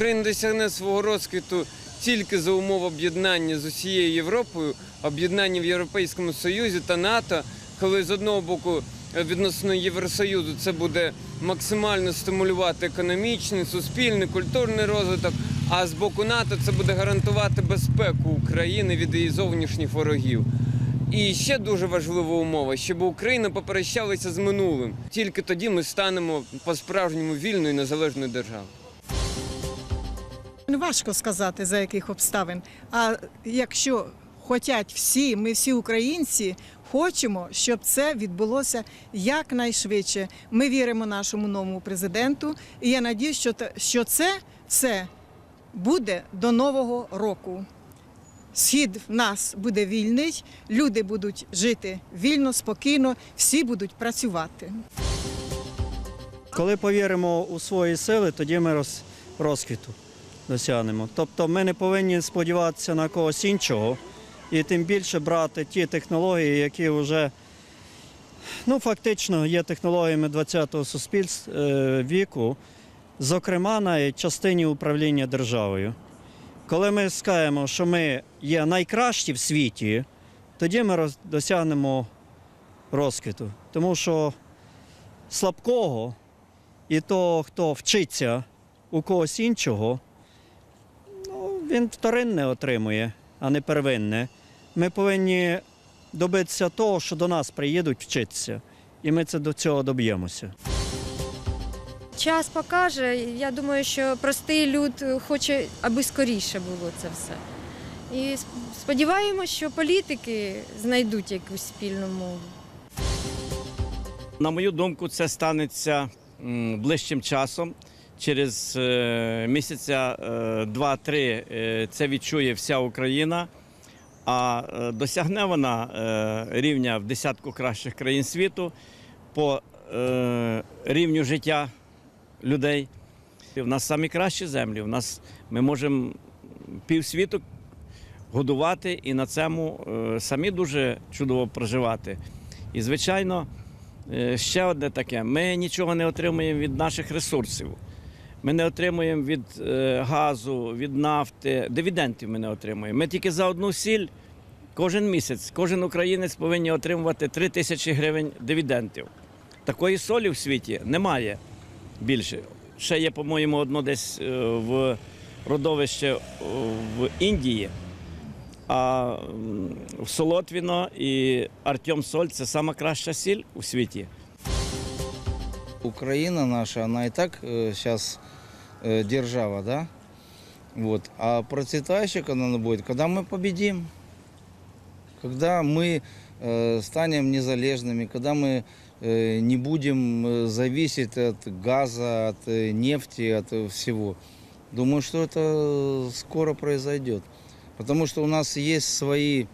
Україна досягне свого розквіту тільки за умов об'єднання з усією Європою, об'єднання в Європейському Союзі та НАТО, коли з одного боку е, відносно Євросоюзу це буде максимально стимулювати економічний, суспільний, культурний розвиток. А з боку НАТО це буде гарантувати безпеку України від її зовнішніх ворогів. І ще дуже важлива умова, щоб Україна попрощалася з минулим. Тільки тоді ми станемо по-справжньому вільною і незалежною державою. Важко сказати за яких обставин. А якщо хочуть всі, ми всі українці хочемо, щоб це відбулося якнайшвидше. Ми віримо нашому новому президенту, і я надію, що це все буде до нового року. Схід в нас буде вільний, люди будуть жити вільно, спокійно, всі будуть працювати. Коли повіримо у свої сили, тоді ми роз, розквіту досягнемо. Тобто ми не повинні сподіватися на когось іншого і тим більше брати ті технології, які вже ну, фактично є технологіями 20-го суспільств е, віку, зокрема на частині управління державою. Коли ми скажемо, що ми є найкращі в світі, тоді ми досягнемо розквіту. Тому що слабкого і того, хто вчиться у когось іншого, він вторинне отримує, а не первинне. Ми повинні добитися того, що до нас приїдуть вчитися. І ми це до цього доб'ємося. Час покаже. Я думаю, що простий люд хоче, аби скоріше було це все. І сп- сподіваємось, що політики знайдуть якусь спільну мову. На мою думку, це станеться ближчим часом. Через е, місяця е, два-три е, це відчує вся Україна. А досягне вона рівня в десятку кращих країн світу по рівню життя людей. У нас самі кращі землі. У нас ми можемо півсвіту годувати і на цьому самі дуже чудово проживати. І, звичайно, Ще одне таке: ми нічого не отримуємо від наших ресурсів. Ми не отримуємо від е, газу, від нафти, дивідендів ми не отримуємо. Ми тільки за одну сіль кожен місяць, кожен українець повинен отримувати 3 тисячі гривень дивідендів. Такої солі в світі немає більше. Ще є, по-моєму, одно десь е, в родовище е, в Індії. А в Солотвіно і Артем Соль це сама краща сіль у світі. Украина наша, она и так сейчас держава, да? Вот. А процветающей она будет, когда мы победим. Когда мы э, станем незалежными, когда мы э, не будем э, зависеть от газа, от э, нефти, от э, всего. Думаю, что это скоро произойдет. Потому что у нас есть свои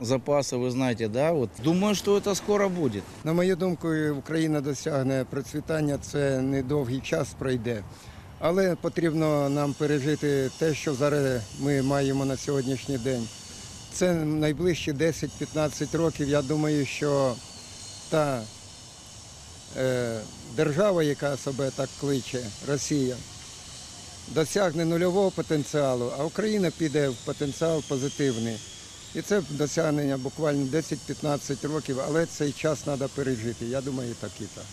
запасы, вы знаете, да? Вот. Думаю, что это скоро будет. На мою думку, Україна досягне процвітання, це недовгий час пройде. Але потрібно нам пережити те, що зараз ми маємо на сьогоднішній день. Це найближчі 10-15 років. Я думаю, що та е, держава, яка себе так кличе, Росія, досягне нульового потенціалу, а Україна піде в потенціал позитивний. І це досягнення буквально 10-15 років, але цей час треба пережити. Я думаю, так і так.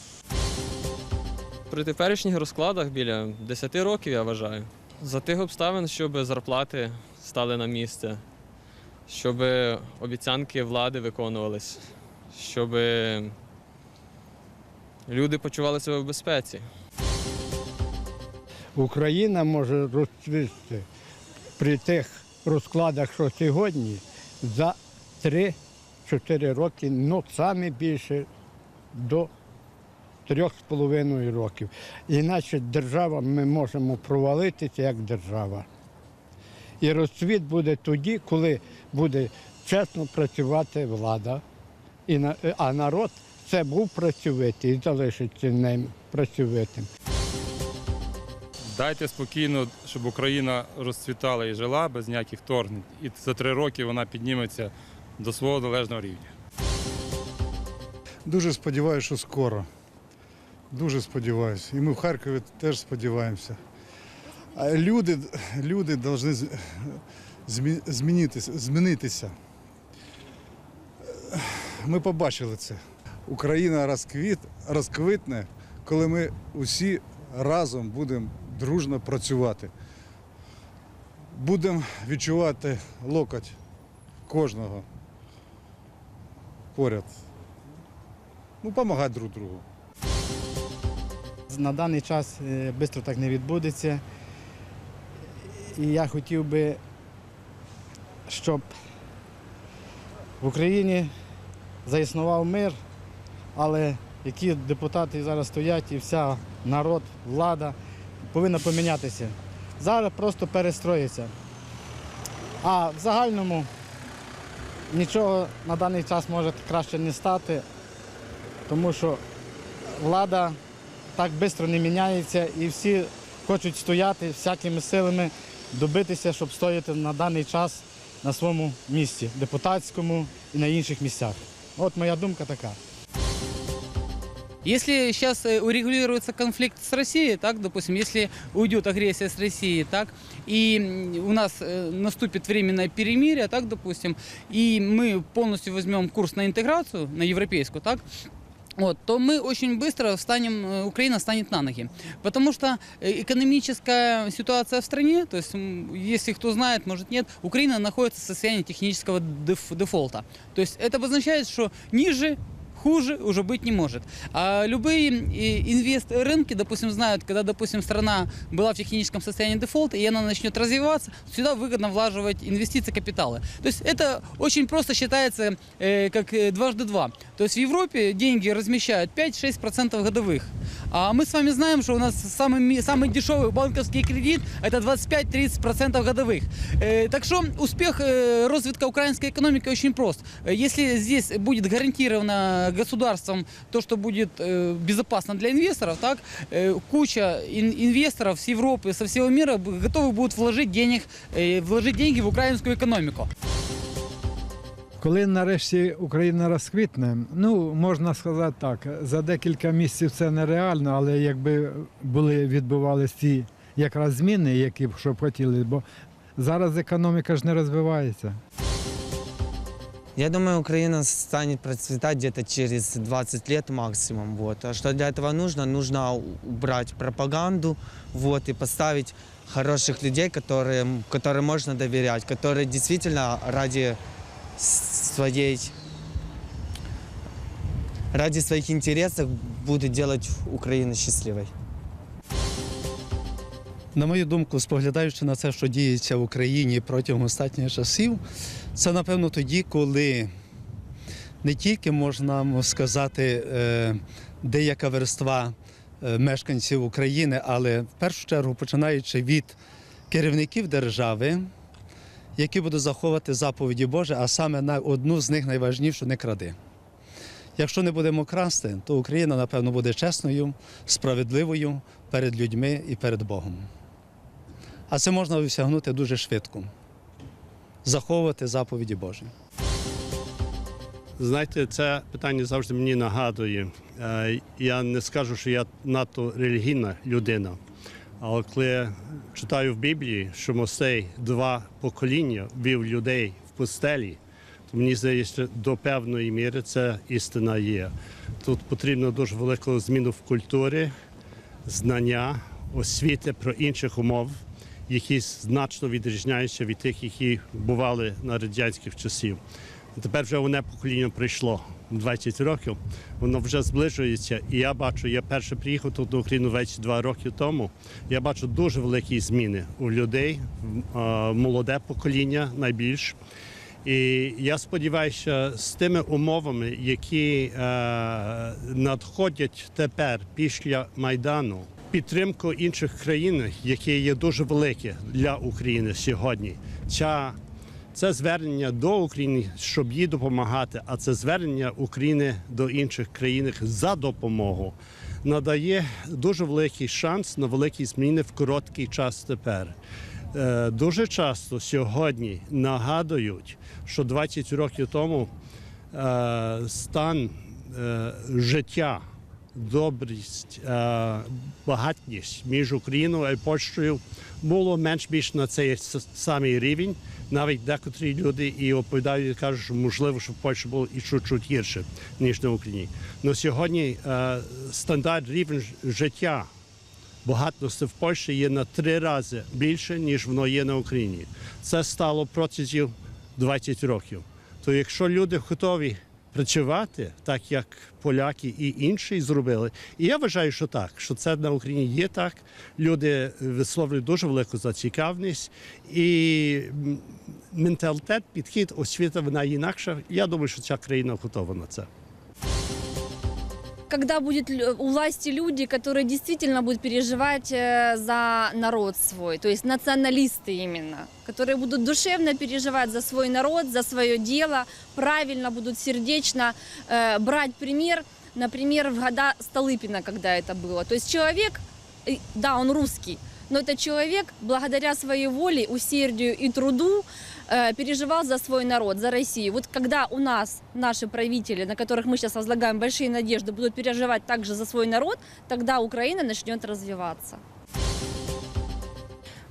При теперішніх розкладах біля 10 років, я вважаю. За тих обставин, щоб зарплати стали на місце, щоб обіцянки влади виконувались, щоб люди почували себе в безпеці. Україна може розцвісти при тих розкладах, що сьогодні, за 3-4 роки, ну саме більше до 3,5 років. Іначе держава ми можемо провалитися як держава. І розцвіт буде тоді, коли буде чесно працювати влада. І, на- а народ це був працьовитий і залишиться ним працьовитим. Дайте спокійно, щоб Україна розцвітала і жила без ніяких вторгнень. І за три роки вона підніметься до свого належного рівня. Дуже сподіваюся, що скоро. Дуже сподіваюся. І ми в Харкові теж сподіваємося. Люди, люди повинні змінитися, змінитися. Ми побачили це. Україна розквіт, розквітне, коли ми усі разом будемо дружно працювати. Будемо відчувати локоть кожного поряд. Ну, допомагати друг другу. На даний час швидко так не відбудеться. І я хотів би, щоб в Україні заіснував мир, але які депутати зараз стоять і вся народ, влада повинна помінятися. Зараз просто перестроїться. А в загальному нічого на даний час може краще не стати, тому що влада так швидко не міняється і всі хочуть стояти всякими силами, добитися, щоб стояти на даний час на своєму місці, депутатському і на інших місцях. От моя думка така. Если сейчас э, урегулируется конфликт с Россией, так, допустим, если уйдет агрессия с России, так, и м, у нас э, наступит временное перемирие, так, допустим, и мы полностью возьмем курс на интеграцию, на европейскую, так, вот, то мы очень быстро встанем, э, Украина станет на ноги. Потому что э, экономическая ситуация в стране, то есть, если кто знает, может нет, Украина находится в состоянии технического деф- дефолта. То есть это обозначает, что ниже хуже уже быть не может. А любые э, инвест рынки, допустим, знают, когда, допустим, страна была в техническом состоянии дефолта, и она начнет развиваться, сюда выгодно влаживать инвестиции, капиталы. То есть это очень просто считается э, как дважды два. То есть в Европе деньги размещают 5-6% годовых. А мы с вами знаем, что у нас самый, самый дешевый банковский кредит это 25-30% годовых. Э, так что успех э, развитка украинской экономики очень прост. Если здесь будет гарантировано государством то, что будет э, безопасно для инвесторов, так э, куча ин- инвесторов с Европы, со всего мира готовы будут вложить денег, э, вложить деньги в украинскую экономику. Коли нарешті Україна розквітне, ну можна сказати так, за декілька місяців це нереально, але якби були відбувалися ті якраз зміни, які б щоб хотіли, бо зараз економіка ж не розвивається. Я думаю, Украина станет процветать где-то через 20 лет максимум. Вот. А что для этого нужно? Нужно у- убрать пропаганду вот, и поставить хороших людей, которые, которым можно доверять, которые действительно ради с- своей ради своих интересов будут делать Украину счастливой. На мою думку, споглядаючи на це, що діється в Україні протягом останніх часів, це напевно тоді, коли не тільки можна сказати е, деяка верства е, мешканців України, але в першу чергу починаючи від керівників держави, які будуть заховувати заповіді Божі, а саме на одну з них найважнішу не кради. Якщо не будемо красти, то Україна, напевно, буде чесною, справедливою перед людьми і перед Богом. А це можна осягнути дуже швидко. Заховувати заповіді Божі. Знаєте, це питання завжди мені нагадує. Е, Я не скажу, що я надто релігійна людина, але коли я читаю в Біблії, що Мосей два покоління вів людей в пустелі, то мені здається, до певної міри це істина є. Тут потрібно дуже велику зміну в культурі, знання, освіти про інших умов, які значно відрізняються від тих, які бували на радянських часів. Тепер вже одне покоління прийшло 20 років, воно вже зближується. І я бачу, я перше приїхав тут до України 22 роки тому. Я бачу дуже великі зміни у людей, молоде покоління найбільш. І я сподіваюся, з тими умовами, які е, надходять тепер після Майдану, підтримку інших країн, які є дуже великі для України сьогодні. Ця це звернення до України, щоб їй допомагати, а це звернення України до інших країн за допомогу надає дуже великий шанс на великі зміни в короткий час тепер. Е, Дуже часто сьогодні нагадують, що 20 років тому е, стан е, життя добрість, е, багатність між Україною і Польщею було менш-більш на цей самий рівень. Навіть декотрі люди і оповідають, і кажуть, що можливо, що в Польщі було і чуть-чуть гірше, ніж на Україні. Але сьогодні е, стандарт рівень життя багатності в Польщі є на три рази більше, ніж воно є на Україні. Це стало протягом 20 років. То якщо люди готові працювати, так як поляки і інші зробили, і я вважаю, що так, що це на Україні є так. Люди висловлюють дуже велику зацікавленість і менталітет, підхід, освіта вона інакша. Я думаю, що ця країна готова на це когда будет лю- у власти люди, которые действительно будут переживать э, за народ свой, то есть националисты именно, которые будут душевно переживать за свой народ, за свое дело, правильно будут сердечно э, брать пример, например, в года Столыпина, когда это было. То есть человек, э, да, он русский, но это человек, благодаря своей воле, усердию и труду, э, переживал за свой народ, за Россию. Вот когда у нас наши правители, на которых мы сейчас возлагаем большие надежды, будут переживать также за свой народ, тогда Украина начнет развиваться.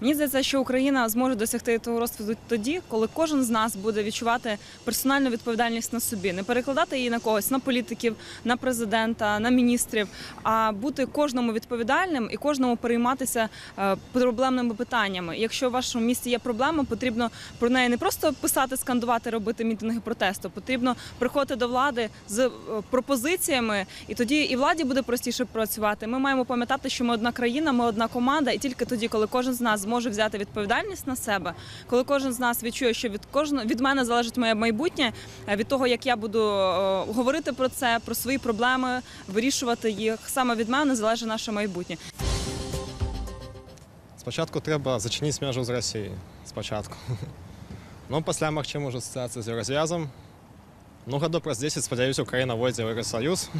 Мені здається, що Україна зможе досягти того розквіту тоді, коли кожен з нас буде відчувати персональну відповідальність на собі, не перекладати її на когось, на політиків, на президента, на міністрів, а бути кожному відповідальним і кожному перейматися е, проблемними питаннями. Якщо в вашому місті є проблема, потрібно про неї не просто писати, скандувати, робити мітинги протесту. Потрібно приходити до влади з е, пропозиціями, і тоді і владі буде простіше працювати. Ми маємо пам'ятати, що ми одна країна, ми одна команда, і тільки тоді, коли кожен з нас зможе взяти відповідальність на себе, коли кожен з нас відчує, що від кожного від мене залежить моє майбутнє, е, від того, як я буду е, говорити про це, про свої проблеми, вирішувати їх. Саме від мене залежить наше майбутнє. Спочатку треба зачинити змежу з Росією. Спочатку. Ну, після магчима вже асоціація з Єврозв'язом. Ну, году праз 10, сподіваюся, Україна войде в Євросоюз.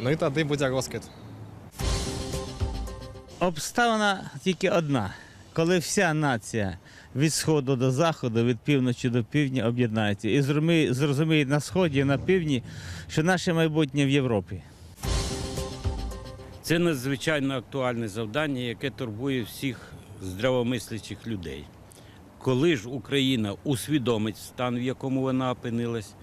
ну і тоді буде розквіт. Обставина тільки одна. Коли вся нація від сходу до заходу, від півночі до півдня об'єднається і зрозуміє, на сході на півдні, що наше майбутнє в Європі. Це надзвичайно актуальне завдання, яке турбує всіх здравомислячих людей. Коли ж Україна усвідомить стан, в якому вона опинилась,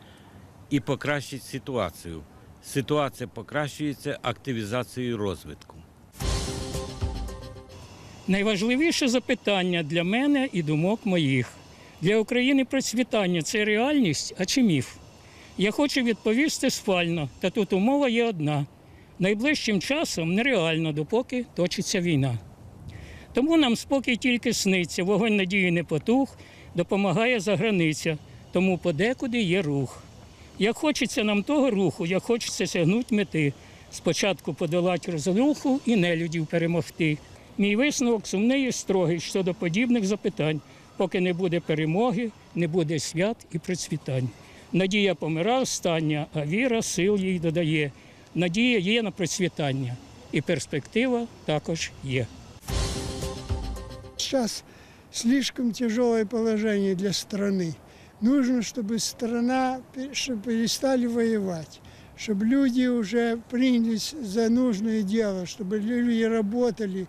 і покращить ситуацію. Ситуація покращується активізацією розвитку. Найважливіше запитання для мене і думок моїх. Для України процвітання це реальність, а чи міф? Я хочу відповісти сфально, та тут умова є одна. Найближчим часом нереально, допоки точиться війна. Тому нам спокій тільки сниться, вогонь надії не потух, допомагає заграниця, тому подекуди є рух. Як хочеться нам того руху, як хочеться сягнути мети, спочатку подолати розруху і нелюдів перемогти. Мій висновок сумний і строгий щодо подібних запитань. Поки не буде перемоги, не буде свят і процвітань. Надія помира остання, а віра сил їй додає. Надія є на процвітання, і перспектива також є. Сейчас слишком тяжелое положение для страны. Нужно, чтобы страна, пе- чтобы перестали воевать, чтобы люди уже принялись за нужное дело, чтобы люди работали,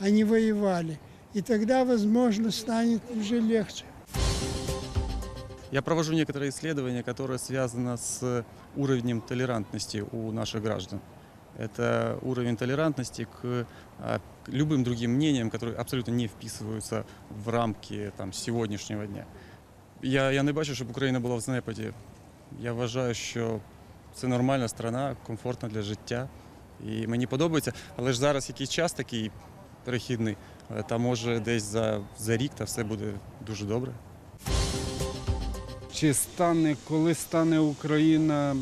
а не воевали. И тогда, возможно, станет уже легче. Я провожу некоторые исследования, которые связаны с уровнем толерантности у наших граждан. Это уровень толерантности к, а, к любым другим мнениям, которые абсолютно не вписываются в рамки там, сегодняшнього дня. Я, я не бачу, щоб Україна була в занепаді. Я вважаю, що це нормальна страна, комфортна для життя. І мені подобається. Але ж зараз якийсь час такий Перехідний, е, та може десь за, за рік та все буде дуже добре. Чи стане, коли стане Україна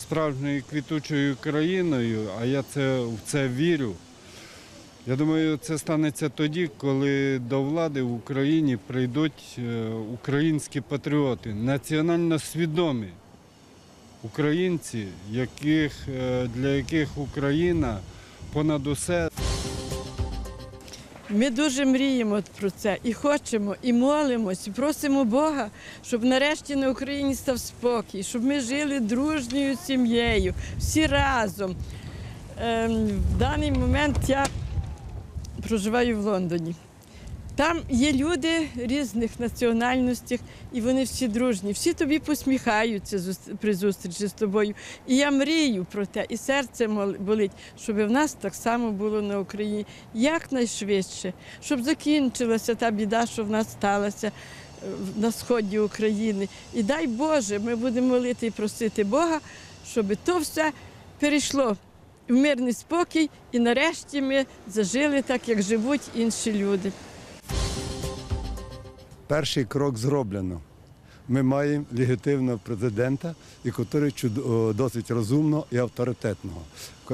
справжньою квітучою країною, а я це, в це вірю. Я думаю, це станеться тоді, коли до влади в Україні прийдуть е, українські патріоти, національно свідомі українці, яких, е, для яких Україна понад усе. Ми дуже мріємо про це і хочемо, і молимось, і просимо Бога, щоб нарешті на Україні став спокій, щоб ми жили дружньою сім'єю, всі разом. ем, в даний момент я проживаю в Лондоні. Там є люди різних національностей, і вони всі дружні, всі тобі посміхаються при зустрічі з тобою. І я мрію про те, і серце болить, щоб в нас так само було на Україні якнайшвидше, щоб закінчилася та біда, що в нас сталася е, на сході України. І дай Боже, ми будемо молити і просити Бога, щоб то все перейшло в мирний спокій, і нарешті ми зажили так, як живуть інші люди. Перший крок зроблено. Ми маємо легітимного президента, який досить розумного і авторитетного.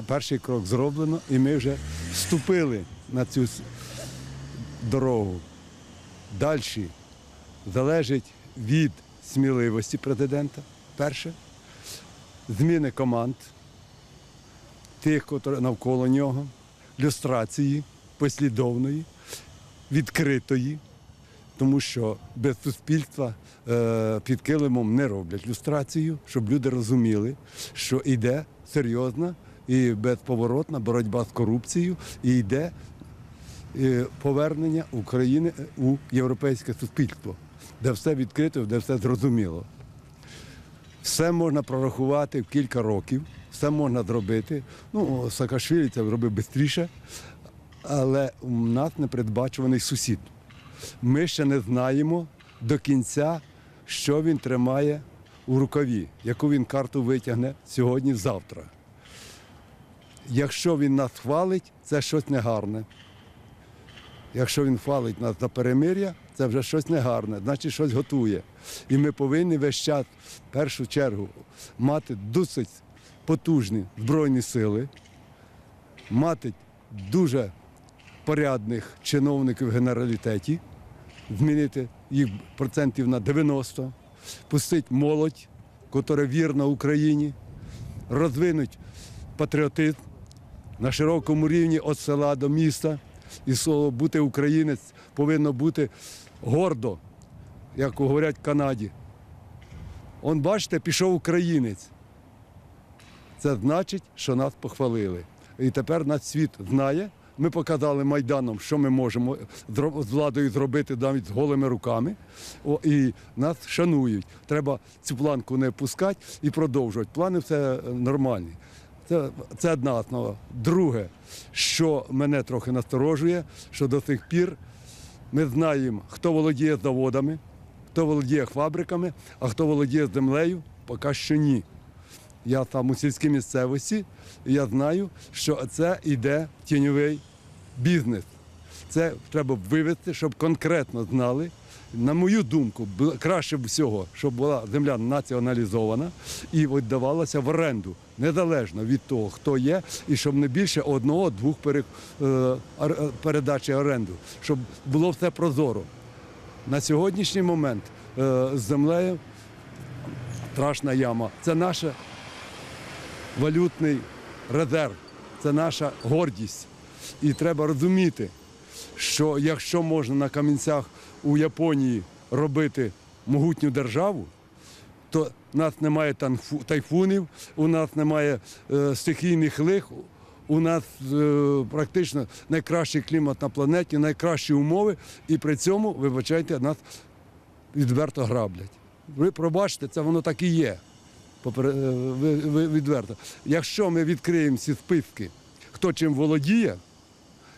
Перший крок зроблено, і ми вже вступили на цю дорогу. Далі залежить від сміливості президента, перше, зміни команд, тих, які навколо нього, люстрації послідовної, відкритої тому що без суспільства е, під килимом не роблять люстрацію, щоб люди розуміли, що йде серйозна і безповоротна боротьба з корупцією, і йде е, повернення України у європейське суспільство, де все відкрито, де все зрозуміло. Все можна прорахувати в кілька років, все можна зробити. Ну, Саакашвілі це зробив швидше, але у нас непередбачуваний сусід ми ще не знаємо до кінця, що він тримає у рукаві, яку він карту витягне сьогодні-завтра. Якщо він нас хвалить, це щось негарне. Якщо він хвалить нас за перемир'я, це вже щось негарне, значить щось готує. І ми повинні весь час, в першу чергу, мати досить потужні збройні сили, мати дуже порядних чиновників генералітеті, змінити їх процентів на 90, пустити молодь, яка вірна Україні, розвинути патріотизм на широкому рівні від села до міста. І слово бути українець повинно бути гордо, як говорять в Канаді. Он, бачите, пішов українець. Це значить, що нас похвалили. І тепер нас світ знає. Ми показали Майданом, що ми можемо з владою зробити навіть з голими руками. О, і нас шанують. Треба цю планку не пускати і продовжувати. Плани все е, нормальні. Це, це одна основа. Друге, що мене трохи насторожує, що до сих пір ми знаємо, хто володіє заводами, хто володіє фабриками, а хто володіє землею, поки що ні. Я там у сільській місцевості, я знаю, що це йде тіньовий бізнес. Це треба вивести, щоб конкретно знали. На мою думку, краще б всього, щоб була земля націоналізована і віддавалася в оренду, незалежно від того, хто є, і щоб не більше одного-двох е, е, передачі оренду, щоб було все прозоро. На сьогоднішній момент е, з землею страшна яма. Це наш валютний резерв, це наша гордість. І треба розуміти, що якщо можна на камінцях у Японії робити могутню державу, то в нас немає тайфунів, у нас немає е, стихійних лих, у нас е, практично найкращий клімат на планеті, найкращі умови, і при цьому, вибачайте, нас відверто граблять. Ви пробачте, це воно так і є. Відверто. Якщо ми відкриємо ці списки, хто чим володіє,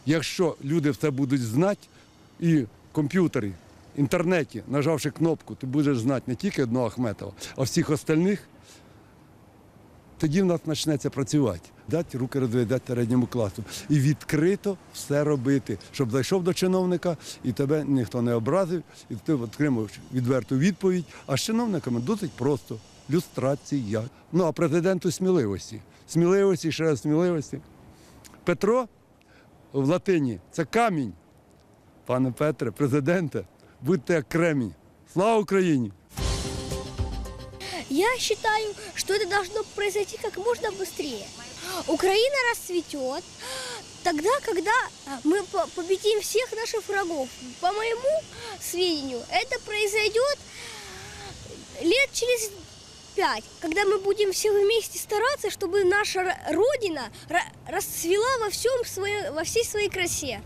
якщо люди все будуть знати, і в комп'ютері, інтернеті, нажавши кнопку, ти будеш знати не тільки одного Ахметова, а всіх остальних, тоді в нас почнеться працювати. Дати руки розв'язати середньому класу. І відкрито все робити, щоб зайшов до чиновника і тебе ніхто не образив, і ти отримав відверту відповідь. А з чиновниками досить просто люстрація. Ну а президенту сміливості. Сміливості, ще раз сміливості. Петро в латині це камінь. Пане Петре, президенте, будьте як кремінь. Слава Україні! Я считаю, что это должно произойти как можно быстрее. Украина расцветет тогда, когда мы по- победим всех наших врагов. По моему сведению, это произойдет лет через 2035, когда мы будем все вместе стараться, чтобы наша Родина ра- расцвела во, всем своей, во всей своей красе.